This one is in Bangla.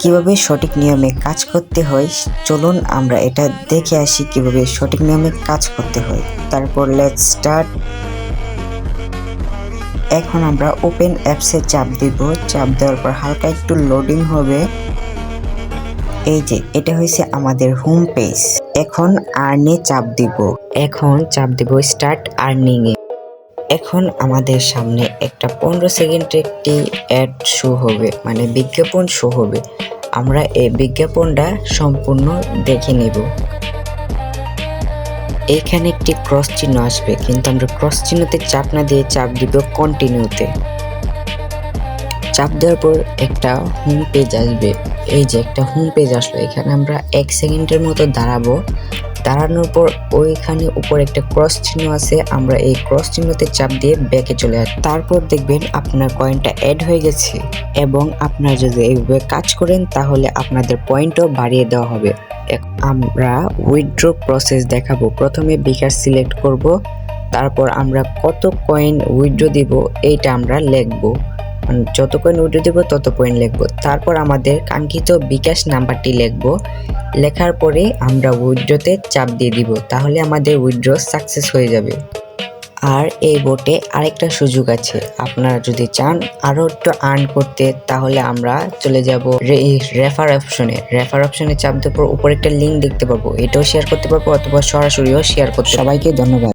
কীভাবে সঠিক নিয়মে কাজ করতে হয়, চলুন আমরা এটা দেখে আসি কীভাবে সঠিক নিয়মে কাজ করতে হয়। তারপর লেটস স্টার্ট এখন আমরা ওপেন অ্যাপসে চাপ দিব। চাপ দেওয়ার পর হালকা একটু লোডিং হবে। এই যে, এটা হয়েছে আমাদের হোম পেজ এখন আর্নে চাপ দিব। এখন চাপ দিব স্টার্ট আর্নিং এ। এখন আমাদের সামনে একটা পনেরো সেকেন্ডের একটি অ্যাড শো হবে মানে বিজ্ঞাপন শো হবে। আমরা এই বিজ্ঞাপনটা সম্পূর্ণ দেখে নেব। এখানে একটি ক্রস চিহ্ন আসবে, কিন্তু আমরা ক্রস চিহ্নতে চাপ না দিয়ে চাপ দিব কন্টিনিউতে চাপ দেওয়ার পর একটা হোম পেজ আসবে। এই যে একটা হোম পেজ আসলো, এখানে আমরা এক সেকেন্ডের মতো দাঁড়াবো। দাঁড়ানোর পর ওইখানে উপর একটা ক্রস চিহ্ন আছে, আমরা এই ক্রস চিহ্নতে চাপ দিয়ে ব্যাকে চলে আসি তারপর দেখবেন আপনার কয়েনটা অ্যাড হয়ে গেছে এবং আপনারা যদি এইভাবে কাজ করেন, তাহলে আপনাদের পয়েন্টও বাড়িয়ে দেওয়া হবে। আমরা উইথড্র প্রসেস দেখাবো। প্রথমে বিকাশ সিলেক্ট করব, তারপর আমরা কত কয়েন উইথড্র দিব, এইটা আমরা লিখব। মানে যত কয়েন উইথড্র দিব, তত পয়েন্ট লিখব। তারপর আমাদের কাঙ্ক্ষিত বিকাশ নাম্বারটি লিখব। লেখার পরে আমরা উইড্রোতে চাপ দিয়ে দিব, তাহলে আমাদের উইড্রো সাকসেস হয়ে যাবে। আর এই বোটে আরেকটা সুযোগ আছে, আপনারা যদি চান আরও একটু আর্ন করতে, তাহলে আমরা চলে যাব রেফার অপশনে। রেফার অপশনে চাপ দেওয়ার পর উপরে একটা লিঙ্ক দেখতে পাবো এটাও শেয়ার করতে পারব অথবা সরাসরিও শেয়ার করতে সবাইকে ধন্যবাদ।